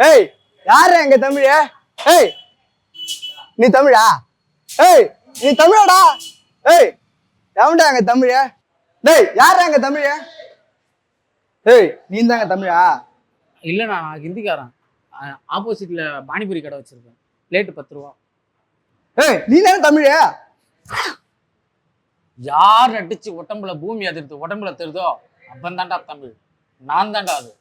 ஏய். யாரு எங்க தமிழ? ஏய். நீ தமிழா? ஏய். நீ தமிழாடா? ஏய். எவன்டா எங்க தமிழ? டேய். யாரா எங்க தமிழ? ஏய். நீ தாங்க தமிழா? இல்லைண்ணா நான் ஹிந்திக்காரன். ஆப்போசிட்ல பானிபூரி கடை வச்சிருக்கேன். பிளேட்டு பத்து ரூபா. ஏய். நீ தானே தமிழ? யார் அடிச்சு உடம்புல பூமி அதிர்த்து உடம்புல தெரிதோ அப்பன் தமிழ். நான் தான்டா அது.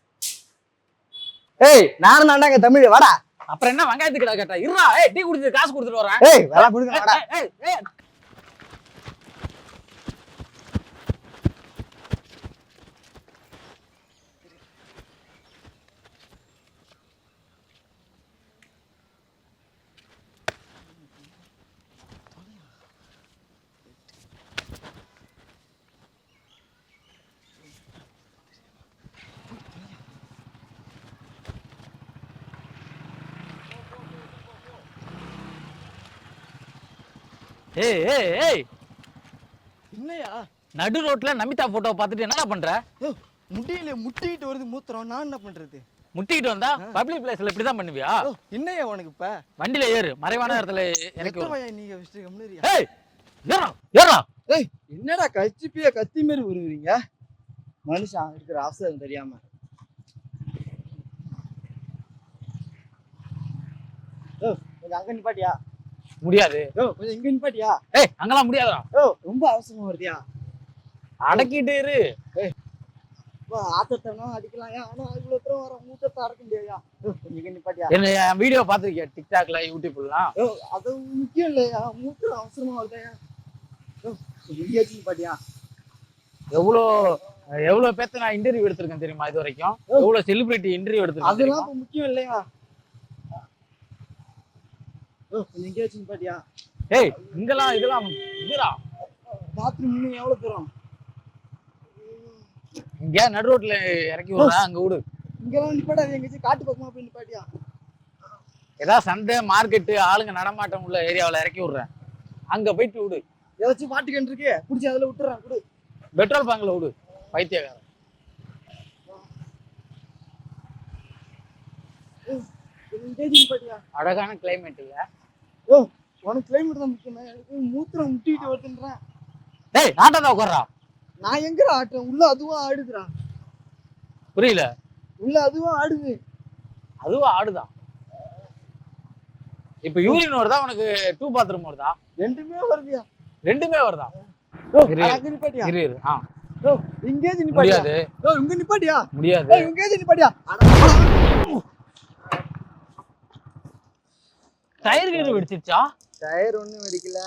ஏய் நானும் தான்டா எங்க தமிழ் வாடா. அப்புறம் என்ன வெங்காயத்துக்கு கடை கேட்டா? இருடா ஏய் டீ குடிச்சு காசு கொடுத்துட்டு வரேன். ஏய் வேலை கொடுக்க வாடா. ஏய், ஏய், ஏய். ஏய் ஏய் ஏய் இல்லையா நடு ரோட்ல நமிதா போட்டோ பார்த்துட்டு என்னடா பண்ற? முடியல முட்டிக்கிட்டு வருது மூத்திரம். நான் என்ன பண்றது? முட்டிக்கிட்டு வந்தா பப்ளிக் பிளேஸ்ல இப்படிதான் பண்ணுவியா? என்னையா உனக்கு இப்ப? வண்டியில ஏறு. மறைவான இடத்துல எனக்கு நீங்க வச்சுட்டு கம்முனரியா ஏய் ஏறா ஏறா. ஏய் என்னடா கச்சிப்பிய கத்தி மாரி உருவுறீங்க? மனுஷன் இருக்கிற அவசரம் தெரியாம. கொஞ்சம் அங்க நிப்பாட்டியா? முடியாது. ஓ கொஞ்சம் இங்க நிப்பாட்டியா ஏய் அங்கெல்லாம் முடியாதுடா. ஓ ரொம்ப அவசரமா வருதியா? அடக்கிட்டு இரு. ஆத்தத்தனா அடிக்கலாம். ஆனா இவ்வளவு தூரம் வர மூத்தத்தை அடக்க முடியாதா? இங்க நிப்பாட்டியா என்ன என் வீடியோ பார்த்துருக்கியா? டிக்டாக்ல யூடியூப்லாம் ஓ அது முக்கியம் இல்லையா? மூத்திரம் அவசரமா வருதையா ஓ இங்கே நிப்பாட்டியா எவ்வளோ எவ்வளவு பேத்த நான் இன்டர்வியூ எடுத்திருக்கேன் தெரியுமா இது வரைக்கும்? எவ்வளவு செலிபிரிட்டி இன்டர்வியூ எடுத்திருக்கேன் அதெல்லாம் முக்கியம் இல்லையா? வச்சு நிப்பாட்டியா ஏய் இங்கெல்லாம் இதெல்லாம் இதுடா. பாத்ரூம் இன்னும் எவ்வளவு தூரம் இங்க நடு ரோட்ல இறக்கி விடுறேன் அங்க விடு. இங்கெல்லாம் எங்கேயாச்சும் காட்டு பக்கமா போய் நிப்பாட்டியா? ஏதாவது சந்தை மார்க்கெட்டு ஆளுங்க நடமாட்டம் உள்ள ஏரியாவுல இறக்கி விடுறேன். அங்க போயிட்டு விடு. ஏதாச்சும் மாட்டுக்கன்று இருக்கு பிடிச்சி அதுல விட்டுறேன் கொடு. பெட்ரோல் பங்க்ல விடு பைத்தியக்காரன். அழகான கிளைமேட் இல்ல ஓ உனக்கு கிளைமேட் தான் முக்கியம். மூத்திரம் முட்டிக்கிட்டு வருதுன்றேன். டேய் நாட்டா உட்கார்றா. நான் எங்கடா ஆட்டுறேன்? உள்ள அதுவும் ஆடுதுடா. புரியல. உள்ள அதுவும் ஆடுது. அதுவும் ஆடுதான் இப்ப யூரின் வருதா? உனக்கு டூ பாத்ரூம் வருதா? ரெண்டுமே வருதுயா? ரெண்டுமே வருதா? நிப்பாட்டியா? இரு இரு. ஆ. ஓ இங்கேயாச்சும் நிப்பாட்டியா? முடியாது. இங்க நிப்பாட்டியா? முடியாது. இங்கேயாச்சும் நிப்பாட்டியா? டயர் கீர் வெடிச்சிருச்சா? டயர் ஒண்ணும் வெடிக்கல.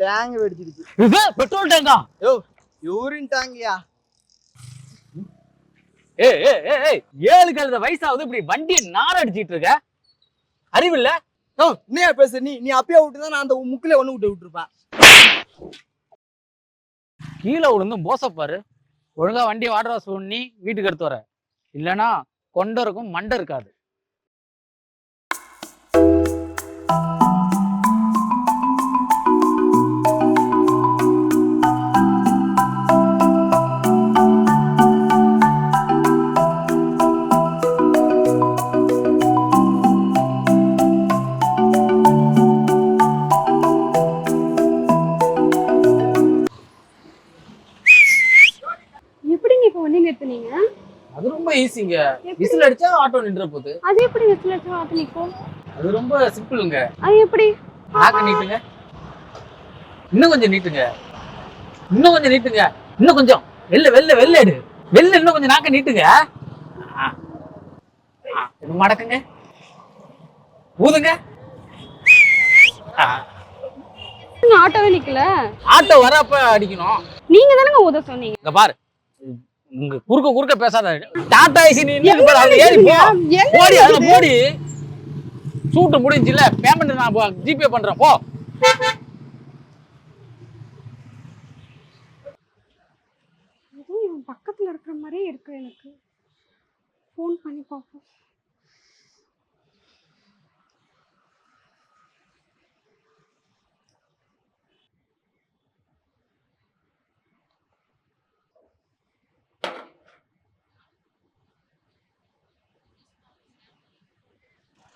டேங்க் வெடிச்சிருச்சு. இது பெட்ரோல் டேங்கா? யோ யூரின் டேங்கியா? ஏய் ஏய் ஏய், ஏய் ஏழு கழுத வயசாவது இப்படி வண்டியை நார அடிச்சிட்டு இருக்க? அறிவில்ல? ஓ நீயா பேச நீ நீ அப்பயே விட்டுதான் நான் அந்த முக்கில ஒண்ணு விட்டு விட்டுருப்பேன். கீழே விழுந்து மோசப்பாரு ஒழுங்கா வண்டியை வாட்டர் வாஷ் பண்ணி வீட்டுக்கு எடுத்து வர. இல்லனா கொண்டை இருக்கும் மண்டை இருக்காது. ஈஸிங்க விசில் அடிச்சா ஆட்டோ நின்ற போகுது அது எப்படி விசில் வச்சு ஆத்து நிற்கும் அது ரொம்ப சிம்பிளுங்க அது எப்படி? நாக்க நீட்டுங்க. இன்னும் கொஞ்சம் நீட்டுங்க. இன்னும் கொஞ்சம் நீட்டுங்க. இன்னும் கொஞ்சம். வெள்ள வெள்ள வெள்ள எடு வெள்ள இன்னும் கொஞ்சம் நாக்க நீட்டுங்க. மடக்குங்க. ஊதுங்க. ஆட்டோவே நிக்கல? ஆட்டோ வரப்ப அடிக்கணும். நீங்க தானங்க ஊத சொன்னீங்க. பாரு. இங்க குறுக்க குறுக்க பேசாத. டாடா ஏசி போடி அதுல போடி. சூட்டு முடிஞ்சுல பேமெண்ட் நான் ஜிபே பண்றேன் போ. பக்கத்துல இருக்கிற மாதிரியே இருக்கு எனக்கு. ஃபோன் பண்ணி பார்ப்போம்.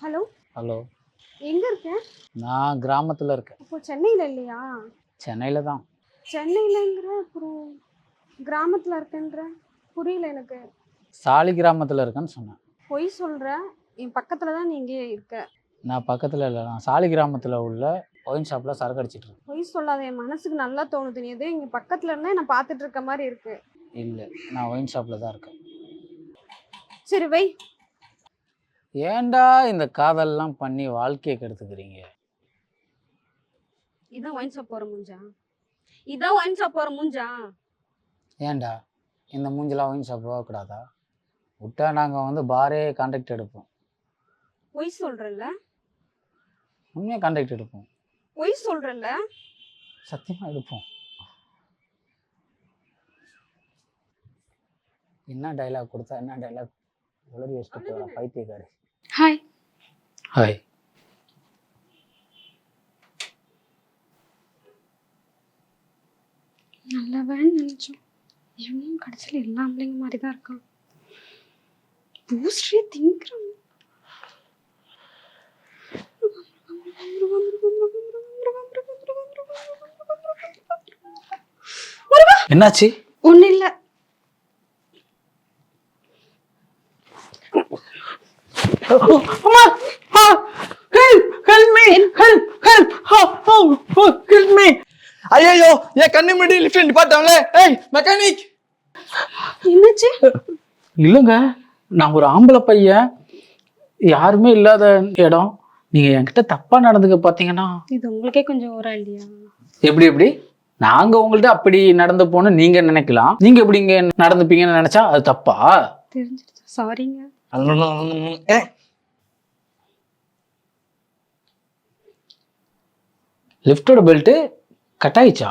ஹலோ. ஹலோ. எங்க இருக்க? நான் கிராமத்தில் இருக்கேன். இப்போ சென்னையில இல்லையா? சென்னையில் தான். சென்னையிலங்கிற அப்புறம் கிராமத்துல இருக்கேன்ற புரியல எனக்கு. சாலி கிராமத்தில் இருக்கேன்னு சொன்னேன். பொய் சொல்ற என் பக்கத்துல தான் நீங்க இருக்க. நான் பக்கத்தில் இல்லை நான் சாலி கிராமத்தில் உள்ள ஒயின் ஷாப்பில் சரக்கு அடிச்சிட்டு இருக்கேன். பொய் சொல்லாத என் மனசுக்கு நல்லா தோணுது. நீ எதோ இங்க பக்கத்துல இருந்தா நான் பார்த்துட்டு இருக்க மாதிரி இருக்கு. இல்லை நான் ஒயின் ஷாப்பில் தான் இருக்கேன். சரி வை. ஏன்டா இந்த காதல்லாம் பண்ணி வாழ்க்கையை கெடுத்துக்கிறீங்க? இதான் ஒயின் ஷாப் போற மூஞ்சா? இதான் ஒயின் ஷாப் போற மூஞ்சா? ஏன்டா? இந்த மூஞ்செலாம் ஒயின் ஷாப் போகக்கூடாதா விட்டா நாங்கள் வந்து பாரே கான்டாக்ட் எடுப்போம். பொய் சொல்றல்ல? உண்மையாக கான்டாக்ட் எடுப்போம். பொய் சொல்றல்ல? சத்தியமாக எடுப்போம். என்ன டைலாக் கொடுத்தா என்ன டைலாக் உளறி வச்சுட்டு போகிறா பைத்தியக்காரி. ஹாய் ஹாய் நல்லவன் நினைச்சோம். இவனும் கடைசியில் எல்லா ஆம்பளைங்க மாதிரி தான் இருக்கான். பூஸ்டே திங்கிறான். என்னாச்சு? ஒன்றும் இல்லை. அம்மா help help me help help help me ஐயோ என் கண்ணு முன்னாடி லிஃப்ட் நிப்பாட்டாங்களே ஏய் மெக்கானிக் என்னாச்சு? இல்லைங்க நான் ஒரு ஆம்பளை பையன். யாருமே இல்லாத இடம். நீங்க என்கிட்ட தப்பா நடந்துக்க பாத்தீங்கன்னா இது உங்களுக்கே கொஞ்சம் ஓரா இல்லையா எப்படி எப்படி? நாங்க உங்கள்ட்ட அப்படி நடந்து போன நீங்க நினைக்கலாம். நீங்க எப்படி இங்க நடந்துப்பீங்கன்னு நினைச்சா அது தப்பா? தெரிஞ்சிருச்சு. சாரிங்க ஏ லிஃப்டோட பெல்ட் கட் ஆயிடுச்சா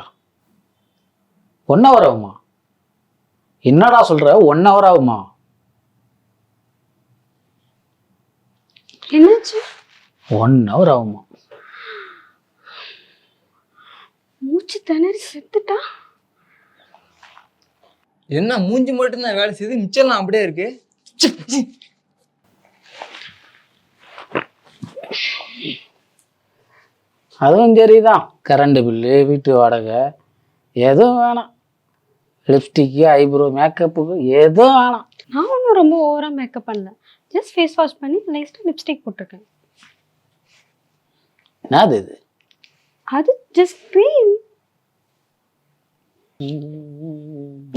ஒன் ஹவர் ஆகுமா? என்னடா சொல்ற? ஒன் ஹவர் ஆகுமா? என்னாச்சு? ஒன் ஹவர் ஆகுமா? மூச்சு திணறி செத்துட்டா? என்ன மூஞ்சி மட்டும் தான் வேலை செய்யுது மிச்சம்லாம் அப்படியே இருக்கு. சி, சி. அதுவும் சரிதான். கரண்ட் பில்லு வீட்டு வாடகை எதுவும் வேணாம். லிப்ஸ்டிக்கு ஐப்ரோ மேக்கப்புக்கு எதுவும் வேணாம். நான் ஒன்றும் ரொம்ப ஓவராக மேக்கப் பண்ணல. ஜஸ்ட் ஃபேஸ் வாஷ் பண்ணி லைஸ்ட்டாக லிப்ஸ்டிக் போட்டிருக்கேன். என்னது இது? அது ஜஸ்ட் க்ரீம்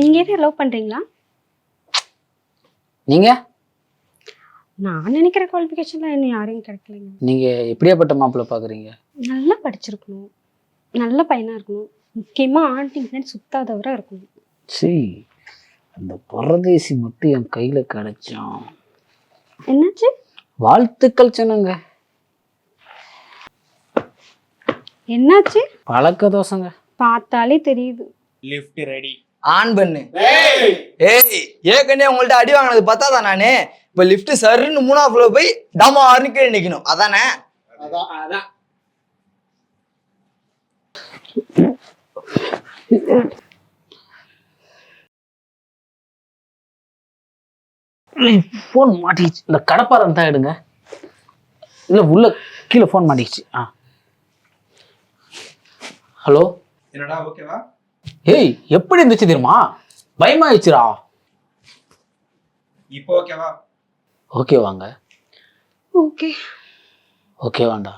நீங்கள் எதுவும் லவ் பண்ணுறீங்களா நீங்க? நான் நினைக்கிற குவாலிஃபிகேஷனில் இன்னும் யாரையும் கிடைக்கலைங்க. நீங்க எப்படியாப்பட்ட மாப்பிள்ளை பாக்குறீங்க? நல்லா படிச்சிருக்கணும். நல்ல பையனாக இருக்கணும். முக்கியமாக ஆண்டி முன்னாடி சுத்தாதவரை இருக்கணும். சீ அந்த பரதேசி மட்டும் என் கையில கிடைச்சான். என்னாச்சு? வாழ்த்துக்கள் சொன்னங்க. என்னாச்சு? பழக்க தோசைங்க பார்த்தாலே தெரியுது. லிஃப்ட் ரெடி ஆன் பண்ணு. ஏய். ஏற்கனவே உங்கள்ட்ட அடி வாங்கினது பத்தாதா நானு? இப்ப லிஃப்ட் சருன்னு மூணாவது ஃப்ளோர் போய் டமார்னு கீழே நிக்கணும். அதானே? அதான் அதான். ஃபோன் மாட்டிக்கிச்சு. இந்த கடப்பாரம் தான் எடுங்க. இல்லை உள்ள கீழே ஃபோன் மாட்டிக்கிச்சு. ஆ. ஹலோ? என்னடா ஓகேவா ஏய் எப்படி இருந்துச்சு தெரியுமா? பயமாயிடுச்சுடா. இப்போ ஓகேவா ஓகே வாங்க. ஓகே ஓகே வாண்டா.